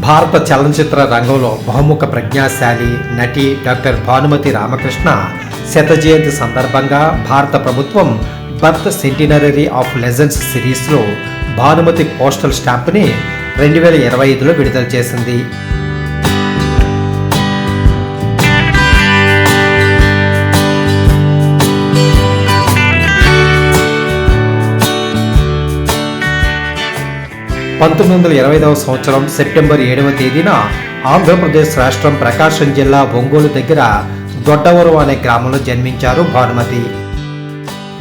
భారత చలనచిత్ర రంగంలో బహుముఖ ప్రజ్ఞాశాలి నటి డాక్టర్ భానుమతి రామకృష్ణ శత జయంతి సందర్భంగా భారత ప్రభుత్వం బర్త్ సెంటినరీ ఆఫ్ లెజెండ్స్ సిరీస్లో భానుమతి పోస్టల్ స్టాంప్ని రెండు వేల ఇరవై ఐదులో విడుదల చేసింది. పంతొమ్మిది వందల ఇరవై ఐదవ సంవత్సరం సెప్టెంబర్ ఏడవ తేదీన ఆంధ్రప్రదేశ్ రాష్ట్రం ప్రకాశం జిల్లా ఒంగోలు దగ్గర దొడ్డవరం అనే గ్రామంలో జన్మించారు భానుమతి.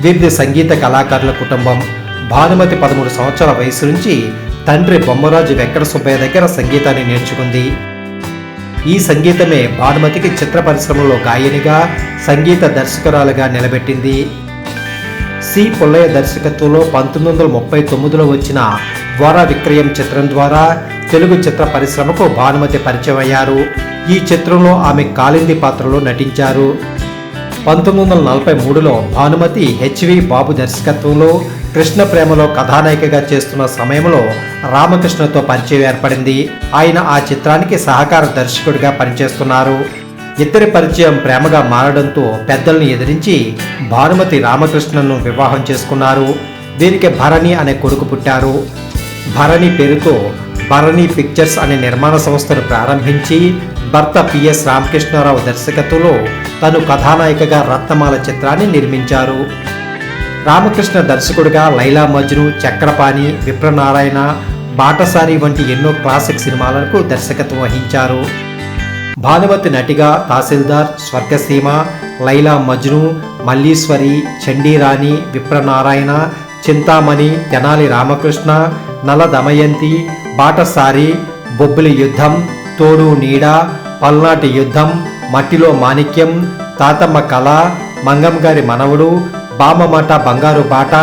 వీరిది సంగీత కళాకారుల కుటుంబం భానుమతి పదమూడు సంవత్సరాల వయసు నుంచి తండ్రి బొమ్మరాజు వెంకట సుబ్బయ్య దగ్గర సంగీతాన్ని నేర్చుకుంది. ఈ సంగీతమే భానుమతికి చిత్ర పరిశ్రమలో గాయనిగా సంగీత దర్శకురాలుగా నిలబెట్టింది. సి పుల్లయ్య దర్శకత్వంలో పంతొమ్మిది వందల ముప్పై తొమ్మిదిలో వచ్చిన ద్వార విక్రయం చిత్రం ద్వారా తెలుగు చిత్ర పరిశ్రమకు భానుమతి పరిచయం అయ్యారు ఈ చిత్రంలో ఆమె కాలింది పాత్రలో నటించారు. పంతొమ్మిది వందల నలభై మూడులో భానుమతి హెచ్వి బాబు దర్శకత్వంలో కృష్ణ ప్రేమలో కథానాయికగా చేస్తున్న సమయంలో రామకృష్ణతో పరిచయం ఏర్పడింది. ఆయన ఆ చిత్రానికి సహకార దర్శకుడిగా పనిచేస్తున్నారు. ఇద్దరి పరిచయం ప్రేమగా మారడంతో పెద్దల్ని ఎదిరించి భానుమతి రామకృష్ణను వివాహం చేసుకున్నారు. వీరికి భరణి అనే కొడుకు పుట్టారు. భరణి పేరుతో భరణి పిక్చర్స్ అనే నిర్మాణ సంస్థను ప్రారంభించి భర్త పిఎస్ రామకృష్ణారావు దర్శకత్వంలో తను కథానాయికగా రత్నమాల చిత్రాన్ని నిర్మించారు. రామకృష్ణ దర్శకుడిగా లైలా మజ్ను చక్రపాణి విప్రనారాయణ బాటసారి వంటి ఎన్నో క్లాసిక్ సినిమాలకు దర్శకత్వం వహించారు. భానుమతి నటిగా తహసీల్దార్ స్వర్గసీమ లైలా మజ్ను మల్లీశ్వరి చండీరాణి విప్రనారాయణ చింతామణి తెనాలి రామకృష్ణ నల దమయంతి బాటసారి బొబ్బిలి యుద్ధం తోడు నీడ పల్నాటి యుద్ధం మట్టిలో మాణిక్యం తాతమ్మ కళ మంగం గారి మనవడు బామమాట బంగారు బాట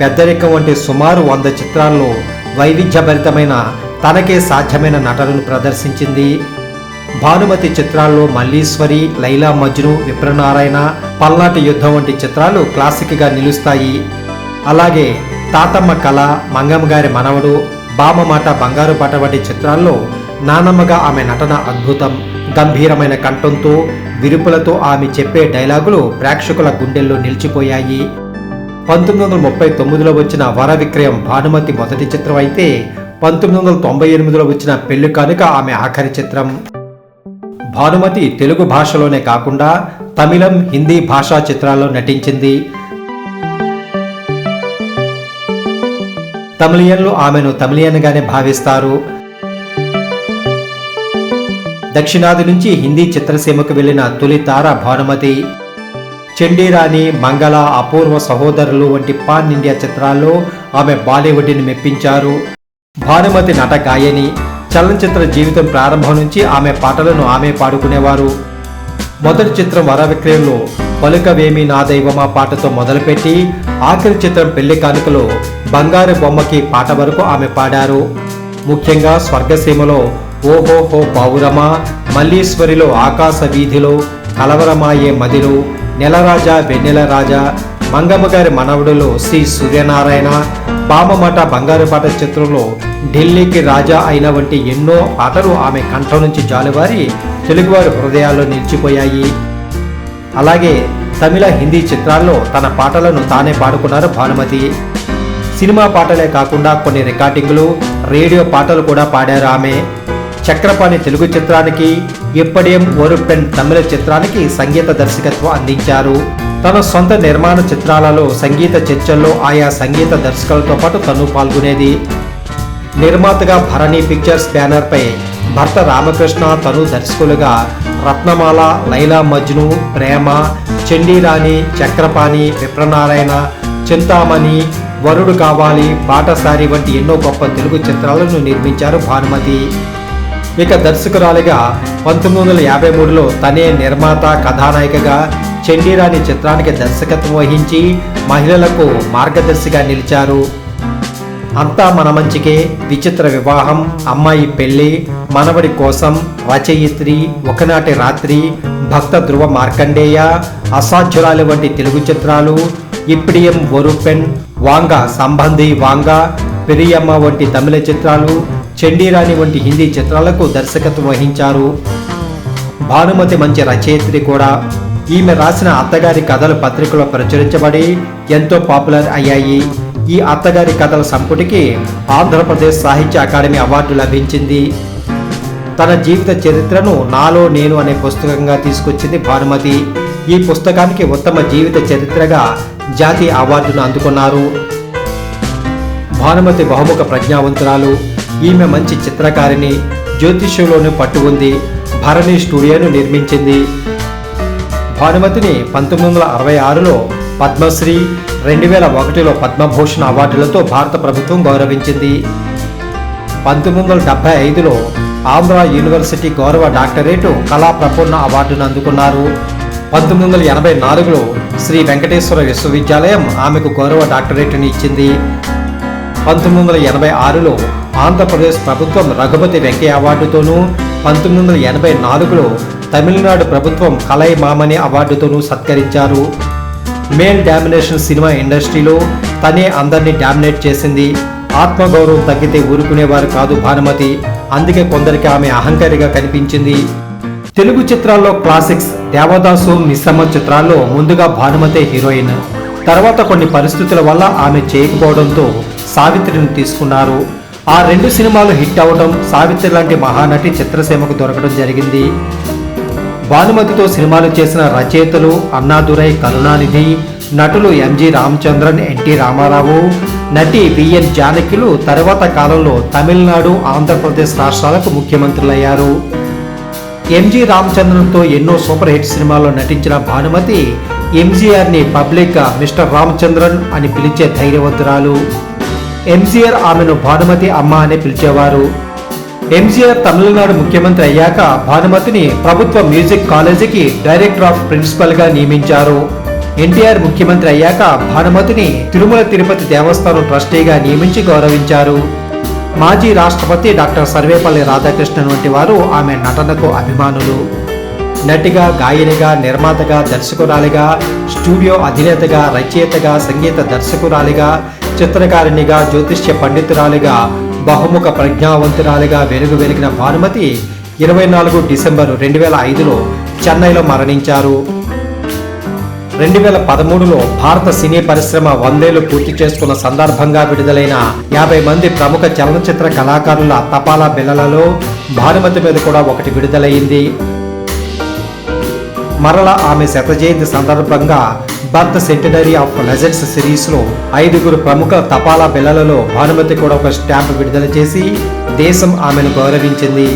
పెద్దరికం వంటి సుమారు వంద చిత్రాల్లో వైవిధ్యభరితమైన తనకే సాధ్యమైన నటనను ప్రదర్శించింది భానుమతి చిత్రాల్లో మల్లీశ్వరి లైలా మజ్ను విప్రనారాయణ పల్నాటి యుద్ధం వంటి చిత్రాలు క్లాసిక్గా నిలుస్తాయి. అలాగే తాతమ్మ కళ మంగమ్మ గారి మనవడు బామమాట బంగారు పాట వంటి చిత్రాల్లో నానమ్మగా ఆమె నటన అద్భుతం. గంభీరమైన కంఠంతో విరుపులతో ఆమె చెప్పే డైలాగులు ప్రేక్షకుల గుండెల్లో నిలిచిపోయాయి. పంతొమ్మిది వందల ముప్పై తొమ్మిదిలో వచ్చిన వర విక్రయం భానుమతి మొదటి చిత్రం అయితే పంతొమ్మిది వందల తొంభై ఎనిమిదిలో వచ్చిన పెళ్ళి కానుక ఆమె ఆఖరి చిత్రం. భానుమతి తెలుగు భాషలోనే కాకుండా తమిళం హిందీ భాషా చిత్రాల్లో నటించింది. తమిళియన్లు ఆమెను తమిళియన్గానే భావిస్తారు. దక్షిణాది నుంచి హిందీ చిత్రసీమకు వెళ్ళిన తొలి తార భానుమతి. చండీరాణి మంగళ అపూర్వ సహోదరులు వంటి పాన్ ఇండియా చిత్రాల్లో ఆమె బాలీవుడ్ని మెప్పించారు. భానుమతి నట గాయని చలనచిత్ర జీవితం ప్రారంభం నుంచి ఆమె పాటలను ఆమె పాడుకునేవారు. మొదటి చిత్రం వరవిక్రయంలో పలుకవేమి నా దైవమా పాటతో మొదలుపెట్టి ఆఖరి చిత్రం పెళ్ళి కానుకలో బంగారు బొమ్మకి పాట వరకు ఆమె పాడారు. ముఖ్యంగా స్వర్గసీమలో ఓహోహో పావురమా మల్లీశ్వరిలో ఆకాశ వీధిలో కలవరమాయే మదిలో నెలరాజా వెన్నెల రాజా మంగమ్మ గారి మనవడులో శ్రీ సూర్యనారాయణ బామమాట బంగారు పాట చిత్రంలో ఢిల్లీకి రాజా అయిన వంటి ఎన్నో పాటలు ఆమె కంఠం నుంచి జాలువారి తెలుగువారి హృదయాల్లో నిలిచిపోయాయి. అలాగే తమిళ హిందీ చిత్రాల్లో తన పాటలను తానే పాడుకున్నారు భానుమతి. సినిమా పాటలే కాకుండా కొన్ని రికార్డింగ్లు రేడియో పాటలు కూడా పాడారు ఆమె. చక్రపాణి తెలుగు చిత్రానికి ఎప్పటియం ఓరుపెన్ తమిళ చిత్రానికి సంగీత దర్శకత్వం అందించారు. తన సొంత నిర్మాణ చిత్రాలలో సంగీత చర్చల్లో ఆయా సంగీత దర్శకులతో పాటు తను పాల్గొనేది. నిర్మాతగా భరణి పిక్చర్స్ బ్యానర్పై భర్త రామకృష్ణ తను దర్శకులుగా రత్నమాల లైలా మజ్ను ప్రేమ చండీరాణి చక్రపాణి విప్రనారాయణ చింతామణి వరుడు కావాలి బాటసారి వంటి ఎన్నో గొప్ప తెలుగు చిత్రాలను నిర్మించారు భానుమతి. ఇక దర్శకురాలిగా పంతొమ్మిది వందల యాభై మూడులో తనే నిర్మాత కథానాయికగా చండీరాణి చిత్రానికి దర్శకత్వం వహించి మహిళలకు మార్గదర్శిగా నిలిచారు. అంతా మన మంచికే విచిత్ర వివాహం అమ్మాయి పెళ్ళి మనవడి కోసం రచయిత్రి ఒకనాటి రాత్రి భక్త ధ్రువ మార్కండేయ అసాధ్యురాలు వంటి తెలుగు చిత్రాలు ఇప్పిడియం ఒరుపెన్ వాంగ సంబంధి వాంగ పెరియమ్మ వంటి తమిళ చిత్రాలు చండీరాణి వంటి హిందీ చిత్రాలకు దర్శకత్వం వహించారు. భానుమతి మంచి రచయిత్రి కూడా. ఈమె రాసిన అత్తగారి కథలు పత్రికలో ప్రచురించబడి ఎంతో పాపులర్ అయ్యాయి. ఈ అత్తగారి కథల సంపుటికి ఆంధ్రప్రదేశ్ సాహిత్య అకాడమీ అవార్డు లభించింది. తన జీవిత చరిత్రను నాలో నేను అనే పుస్తకంగా తీసుకొచ్చింది భానుమతి. ఈ పుస్తకానికి ఉత్తమ జీవిత చరిత్రగా జాతీయ అవార్డును అందుకున్నారు. భానుమతి బహుముఖ ప్రజ్ఞావంతురాలు. ఈమె మంచి చిత్రకారిణి జ్యోతిష్యంలోనూ పట్టు ఉంది భరణి స్టూడియోను నిర్మించింది. భానుమతిని పంతొమ్మిది వందల అరవై ఆరులో పద్మశ్రీ రెండు వేల ఒకటిలో పద్మభూషణ్ అవార్డులతో భారత ప్రభుత్వం గౌరవించింది. పంతొమ్మిది వందల డెబ్బై ఐదులో ఆంధ్ర యూనివర్సిటీ గౌరవ డాక్టరేటు కళా ప్రపూర్ణ అవార్డును అందుకున్నారు. పంతొమ్మిది వందల ఎనభై నాలుగులో శ్రీ వెంకటేశ్వర విశ్వవిద్యాలయం ఆమెకు గౌరవ డాక్టరేటుని ఇచ్చింది. పంతొమ్మిది వందల ఎనభై ఆరులో ఆంధ్రప్రదేశ్ ప్రభుత్వం రఘుపతి వెంకయ్య అవార్డుతోనూ పంతొమ్మిది వందల ఎనభై నాలుగులో తమిళనాడు ప్రభుత్వం కలై మామని అవార్డుతోనూ సత్కరించారు. మేల్ డామినేషన్ సినిమా ఇండస్ట్రీలో తనే అందరినీ డామినేట్ చేసింది. ఆత్మగౌరవం తగ్గితే ఊరుకునేవారు కాదు భానుమతి. అందుకే కొందరికి ఆమె అహంకారిగా కనిపించింది. తెలుగు చిత్రాల్లో క్లాసిక్స్ దేవదాసు మిశ్రమ చిత్రాల్లో ముందుగా భానుమతే హీరోయిన్. తర్వాత కొన్ని పరిస్థితుల వల్ల ఆమె చేయకపోవడంతో సావిత్రిని తీసుకున్నారు. ఆ రెండు సినిమాలు హిట్ అవడం సావిత్రి లాంటి మహానటి చిత్రసీమకు దొరకడం జరిగింది. భానుమతితో సినిమాలు చేసిన రచయితలు అన్నాదురై కరుణానిధి నటులు ఎంజి రామచంద్రన్ ఎన్టీ రామారావు నటి విఎన్ జానకిలు తర్వాత కాలంలో తమిళనాడు ఆంధ్రప్రదేశ్ రాష్ట్రాలకు ముఖ్యమంత్రులయ్యారు. ఎంజి రామచంద్రన్తో ఎన్నో సూపర్ హిట్ సినిమాల్లో నటించిన భానుమతి ఎంజీఆర్ని పబ్లిక్గా మిస్టర్ రామచంద్రన్ అని పిలిచే ధైర్యవంతురాలు. ఎంసీఆర్ ఆమెను భానుమతి అమ్మ అని పిలిచేవారు. ఎంజీఆర్ తమిళనాడు ముఖ్యమంత్రి అయ్యాక భానుమతిని ప్రభుత్వ మ్యూజిక్ కాలేజీకి డైరెక్టర్ ఆఫ్ ప్రిన్సిపల్గా నియమించారు. ఎన్టీఆర్ ముఖ్యమంత్రి అయ్యాక భానుమతిని తిరుమల తిరుపతి దేవస్థానం ట్రస్టీగా నియమించి గౌరవించారు. మాజీ రాష్ట్రపతి డాక్టర్ సర్వేపల్లి రాధాకృష్ణన్ వంటి వారు ఆమె నటనకు అభిమానులు. నటిగా గాయనిగా నిర్మాతగా దర్శకురాలిగా స్టూడియో అధినేతగా రచయితగా సంగీత దర్శకురాలిగా చిత్రకారిణిగా జ్యోతిష్య పండితురాలిగా బహుముఖ ప్రజ్ఞావంతురాలిగా వెలుగు వెలిగిన భానుమతి ఇరవై నాలుగు డిసెంబర్ రెండు వేల ఐదులో చెన్నైలో మరణించారు. రెండు వేల పదమూడులో భారత సినీ పరిశ్రమ వందేళ్ళు పూర్తి చేసుకున్న సందర్భంగా విడుదలైన యాభై మంది ప్రముఖ చలనచిత్ర కళాకారుల తపాలా బిల్లలలో భానుమతి మీద కూడా ఒకటి విడుదలైంది. మరల ఆమె శత జయంతి సందర్భంగా బర్త్ సెంటనరీ ఆఫ్ లెజెండ్స్ సిరీస్లో ఐదుగురు ప్రముఖ తపాలా బిల్లలలో భానుమతి కూడా ఒక స్టాంప్ విడుదల చేసి దేశం ఆమెను గౌరవించింది.